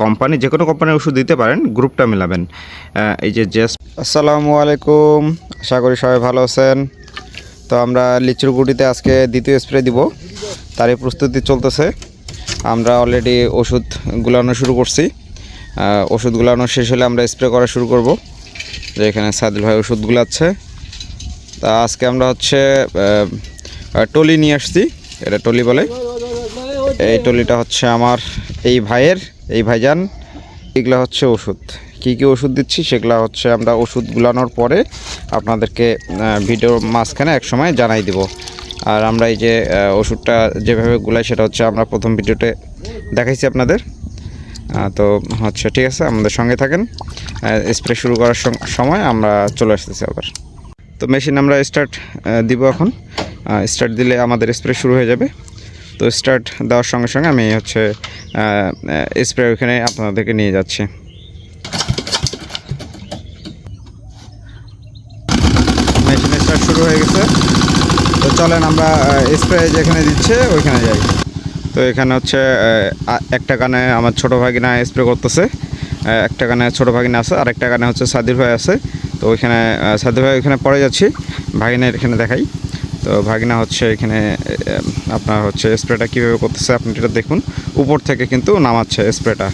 Company, যে কোনো কোম্পানির ওষুধ দিতে পারেন, গ্রুপটা মিলাবেন। এই যে জাস্ট আসসালামু আলাইকুম, আশা করি সবাই ভালো আছেন। তো আমরা লিচুর গুটিতে আজকে দ্বিতীয় স্প্রে দিব। তারই প্রস্তুতি চলতেছে। আমরা অলরেডি ওষুধ গুলানো শুরু করছি। ওষুধ গুলানো শেষ হলে আমরা স্প্রে করা শুরু করব। যে এখানে সাদিল ভাই ওষুধ গুলাচ্ছে। তা আজকে আমরা হচ্ছে টলি নিয়ে আসছি। এটা টলি বলে। এই টলিটা হচ্ছে আমার, এই ভাইয়ের। এই ভাইজান, এগুলো হচ্ছে ওষুধ। কি কি ওষুধ দিচ্ছি সেগুলো হচ্ছে আমরা ওষুধ গুলানোর পরে আপনাদেরকে ভিডিওর মাঝখানে এক সময় জানাই দিব। আর আমরা এই যে ওষুধটা যেভাবে গুলাই সেটা হচ্ছে আমরা প্রথম ভিডিওতে দেখাইছি আপনাদের। তো হচ্ছে ঠিক আছে, আমাদের সঙ্গে থাকেন। স্প্রে শুরু করার সময় আমরা চলে আসতেছি আবার। তো মেশিন আমরা স্টার্ট দিব এখন। স্টার্ট দিলে আমাদের স্প্রে শুরু হয়ে যাবে। তো স্টার্ট দেওয়ার সঙ্গে সঙ্গে আমি হচ্ছে স্প্রে ওইখানে আপনাদেরকে নিয়ে যাচ্ছি। মেশিন স্টার্ট শুরু হয়ে গেছে। তো চলেন আমরা স্প্রে যেখানে দিচ্ছে ওইখানে যাই। তো এখানে হচ্ছে একটা কানে আমার ছোটো ভাগিনা স্প্রে করতেছে একটা কানে ছোটো ভাগিনা আছে আর একটা কানে হচ্ছে সাদির ভাই আছে। তো ওইখানে সাদির ভাই ওইখানে পরে যাচ্ছি ভাগিনা এখানে দেখাই। তো ভাগিনা হচ্ছে এখানে আপনার হচ্ছে স্প্রেটা কীভাবে করতেছে আপনি এটা দেখুন, উপর থেকে কিন্তু নামাচ্ছে স্প্রেটা,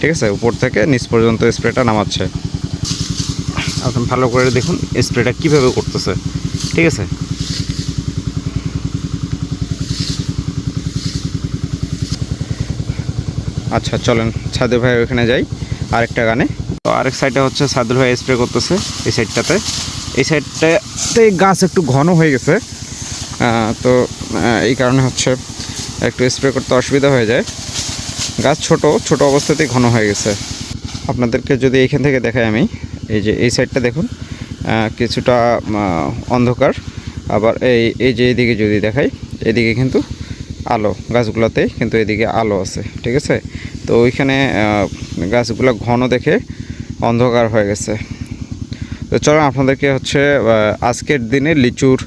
ঠিক আছে? উপর থেকে নিচ পর্যন্ত স্প্রেটা নামাচ্ছে। আপনি ভালো করে দেখুন স্প্রেটা কীভাবে করতেছে, ঠিক আছে? আচ্ছা চলেন সাদুর ভাই ওখানে যাই আরেকটা গানে। তো আরেক সাইডে হচ্ছে সাদুর ভাই স্প্রে করতেছে এই সাইডটাতে এই সাইডটাতে গাছ একটু ঘন হয়ে গেছে। তো এই কারণে হচ্ছে একটু স্প্রে করতে অসুবিধা হয়ে যায়। গাছ ছোট ছোট অবস্থাতেই ঘন হয়ে গেছে। আপনাদেরকে যদি এইখান থেকে দেখাই আমি, এই যে এই সাইডটা দেখুন কিছুটা অন্ধকার। আবার এই এই যে এইদিকে যদি দেখাই, এদিকে কিন্তু আলো, গাছগুলোতে কিন্তু এদিকে আলো আছে, ঠিক আছে? তো ওইখানে গাছগুলো ঘন দেখে অন্ধকার হয়ে গেছে। তো চলো আপনাদেরকে হচ্ছে আজকের দিনে লিচুর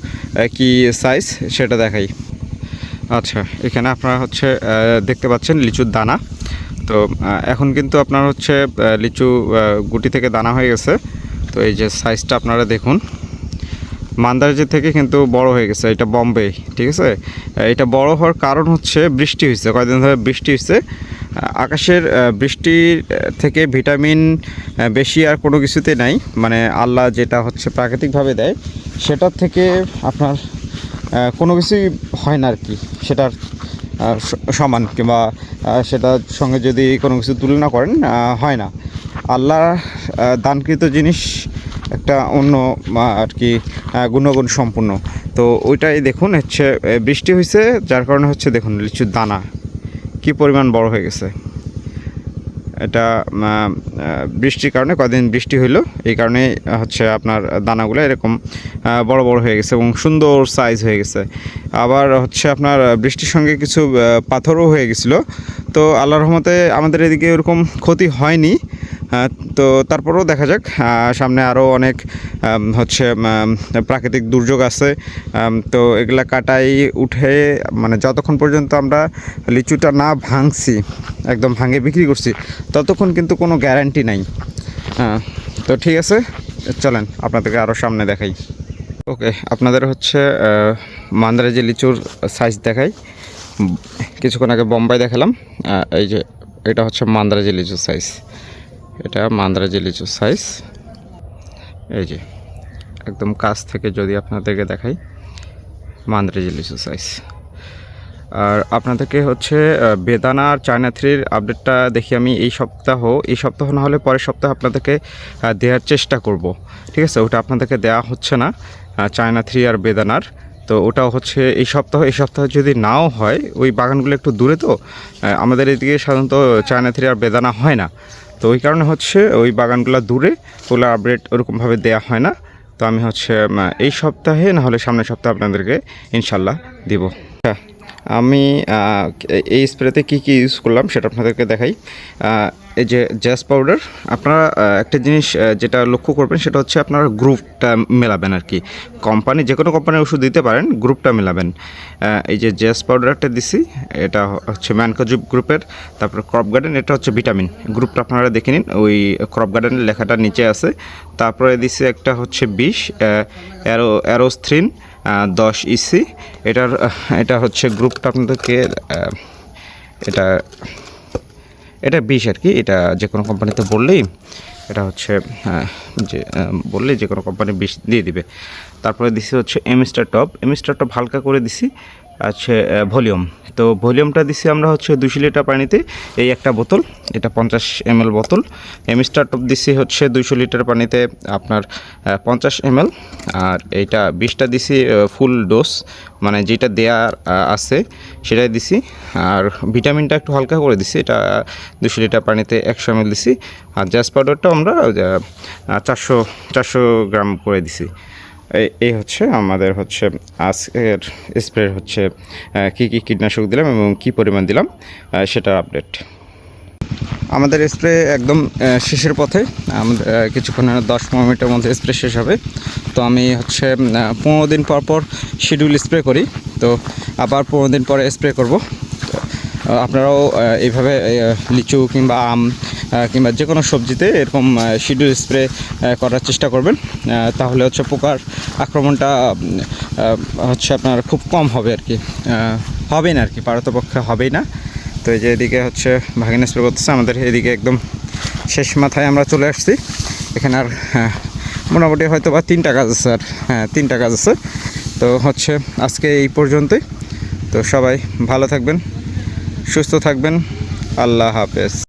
কি সাইজ সেটা দেখাই। আচ্ছা এখানে আপনারা হচ্ছে দেখতে পাচ্ছেন লিচুর দানা। তো এখন কিন্তু আপনার হচ্ছে লিচু গুটি থেকে দানা হয়ে গেছে। তো এই যে সাইজটা আপনারা দেখুন। মান্দারজি থেকে কিন্তু বড় হয়ে গেছে, এটা বম্বে, ঠিক আছে? এটা বড় হওয়ার কারণ হচ্ছে বৃষ্টি হয়েছে, কয়েকদিন ধরে বৃষ্টি হয়েছে। আকাশের বৃষ্টির থেকে ভিটামিন বেশি আর কোনো কিছুতে নাই মানে আল্লাহ যেটা হচ্ছে প্রাকৃতিকভাবে দেয়, সেটার থেকে আপনার কোনো কিছুই হয় না আর কি, সেটার সমান, কিংবা সেটার সঙ্গে যদি কোনো কিছু তুলনা করেন হয় না। আল্লাহ দানকৃত জিনিস একটা অন্য আর কি গুণগুণ সম্পূর্ণ। তো ওইটাই দেখুন, হচ্ছে বৃষ্টি হয়েছে যার কারণে হচ্ছে দেখুন, লিচুর দানা কি পরিমাণ বড় হয়ে গেছে। এটা বৃষ্টির কারণে কদিন বৃষ্টি হইল, এই কারণে হচ্ছে আপনার দানাগুলো এরকম বড় বড় হয়ে গেছে এবং সুন্দর সাইজ হয়ে গেছে। আবার হচ্ছে আপনার বৃষ্টির সঙ্গে কিছু পাথরও হয়ে গেছিল। তো আল্লাহর রহমতে আমাদের এদিকে এরকম ক্ষতি হয়নি। তো তারপরেও দেখা যাক সামনে আরও অনেক হচ্ছে প্রাকৃতিক দুর্যোগ আছে। তো এগুলা কাটাই উঠে মানে যতক্ষণ পর্যন্ত আমরা লিচুটা না ভাঙছি, একদম ভাঙে বিক্রি করছি, ততক্ষণ কিন্তু কোনো গ্যারান্টি নাই। তো ঠিক আছে, চলেন আপনাদেরকে আরও সামনে দেখাই। ওকে, আপনাদের হচ্ছে মান্দারে লিচুর সাইজ দেখাই। কিছুক্ষণ আগে বোম্বাই দেখালাম এই যে, এটা হচ্ছে মান্দারাজি লিচুর সাইজ এটা মান্দ্রাজি লিচু সাইজ এই যে, একদম কাছ থেকে যদি আপনাদেরকে দেখাই মান্দ্রাজি লিচু সাইজ আর আপনাদেরকে হচ্ছে বেদানা আর চায়না থ্রির আপডেটটা দেখি আমি এই সপ্তাহ। এই সপ্তাহ না হলে পরের সপ্তাহে আপনাদেরকে দেওয়ার চেষ্টা করব। ঠিক আছে? ওটা আপনাদেরকে দেওয়া হচ্ছে না চায়না থ্রি আর বেদানার। তো ওটাও হচ্ছে এই সপ্তাহ। এই সপ্তাহ যদি নাও হয়, ওই বাগানগুলো একটু দূরে তো আমাদের এদিকে সাধারণত চায়না থ্রি আর বেদানা হয় না। তো ওই কারণে হচ্ছে ওই বাগানগুলো দূরে তোলা আপডেট ওরকমভাবে দেয়া হয় না। তো আমি হচ্ছে এই সপ্তাহে না হলে সামনের সপ্তাহে আপনাদেরকে ইনশাল্লাহ দিব। হ্যাঁ আমি এই স্প্রেতে কি কি ইউজ করলাম সেটা আপনাদেরকে দেখাই। এই যে জ্যাস পাউডার আপনারা একটা জিনিস যেটা লক্ষ্য করবেন, সেটা হচ্ছে আপনারা গ্রুপটা মেলাবেন আর কি। কোম্পানি যে কোনো কোম্পানির ওষুধ দিতে পারেন গ্রুপটা মেলাবেন। এই যে জ্যাস পাউডারটা দিছি, এটা হচ্ছে ম্যানকোজিপ গ্রুপের তারপর ক্রপ গার্ডেন এটা হচ্ছে ভিটামিন গ্রুপটা আপনারা দেখে নিন, ওই ক্রপ গার্ডেনের লেখাটা নিচে আছে। তারপরে দিছি একটা হচ্ছে বিষ অ্যারো, অ্যারোস্থ্রিন দশ ইসি এটার এটা হচ্ছে গ্রুপটা আপনাদেরকে এটা এটা বিষ আর কি, এটা যে কোনো কোম্পানিতে বললেই এটা হচ্ছে যে বললে যে কোনো কোম্পানি বিষ দিয়ে দিবে। তারপরে দিছি হচ্ছে এমস্টার টপ এমস্টার টপ হালকা করে দিছি আছে ভলিউম। তো ভলিউমটা দিছি আমরা হচ্ছে দুশো লিটার পানিতে। এই একটা বোতল, এটা পঞ্চাশ এম বোতল। এমস্টার টপ দিছি হচ্ছে দুশো লিটার পানিতে আপনার পঞ্চাশ এম আর এইটা বিষটা দিছি ফুল ডোজ। মানে যেটা দেয়ার আছে, সেটাই দিছি। আর ভিটামিনটা একটু হালকা করে দিছি। এটা দুশো লিটার পানিতে একশো এম দিছি। আর জ্যাস পাউডারটা আমরা চারশো চারশো গ্রাম করে দিছি। এই হচ্ছে আমাদের হচ্ছে আজকের স্প্রে হচ্ছে কী কী কীটনাশক দিলাম এবং কী পরিমাণ দিলাম সেটার আপডেট। আমাদের স্প্রে একদম শেষের পথে আমাদের আহ, কিছুক্ষণের দশ পনেরো মিনিটের মধ্যে স্প্রে শেষ হবে। তো আমি হচ্ছে পনেরো দিন পর পর শিডিউল স্প্রে করি। তো আবার পনেরো দিন পরে স্প্রে করব। আপনারাও এইভাবে লিচু কিংবা আম কিংবা যে কোনো সবজিতে এরকম শিডিউল স্প্রে করার চেষ্টা করবেন। তাহলে হচ্ছে পোকার আক্রমণটা হচ্ছে আপনার খুব কম হবে আর কি। হবে না আর কি পারতপক্ষে হবেই না। তো এই যে এদিকে হচ্ছে ভাগিন স্প্রে করতেছে আমাদের এদিকে একদম শেষ মাথায় আমরা চলে আসছি। এখানে আর হ্যাঁ, মোটামুটি হয়তো বা তিনটা কাজ আছে আর হ্যাঁ তিনটা কাজ আছে। তো হচ্ছে আজকে এই পর্যন্তই। তো সবাই ভালো থাকবেন সুস্থ থাকবেন। আল্লাহ হাফেজ।